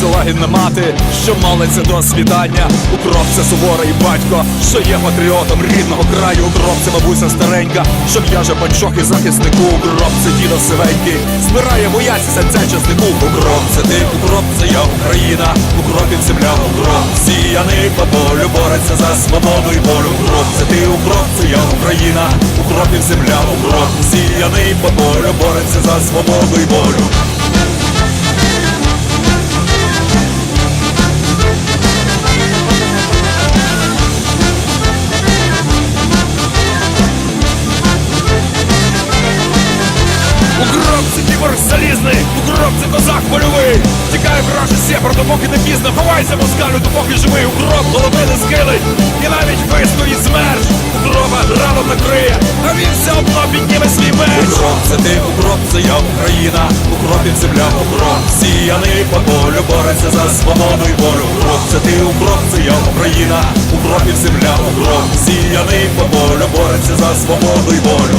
Це лагідна мати, що молиться до світання. Укроп це суворий батько, що є патріотом рідного краю. Укроп це бабуся старенька, що в'яже панчох і захиснику. Укроп це дідо сивенький, збирає бояці серця часнику. Укроп це ти, укроп це я Україна, у укропів земля, у укроп сіяний по полю, бореться за свободу і волю. Укроп це ти, укроп це я Україна, у укропів земля, у укроп сіяний по полю, бореться за свободу і волю. Укроп залізний, укроп це козак польовий. Тікає враже сєпар, допоки не пізно. Ховайся, москалю, допоки живий. Укроп голови не схилить І навіть вистоїть смерч Укропа рано накриє, а він все одно підніме свій меч. Укроп це ти, укроп це я Україна. Укропів земля, укроп Сіяний по полю, бореться за свободу і волю. Укроп це ти, укроп це я Україна. Укропів земля, укроп Сіяний по полю, бореться за свободу і волю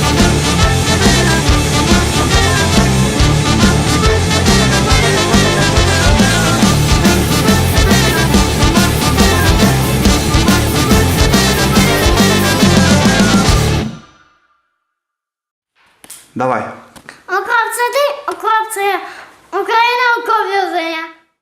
Давай. Окоп це ти, окоп це Україна, окоп в'язання.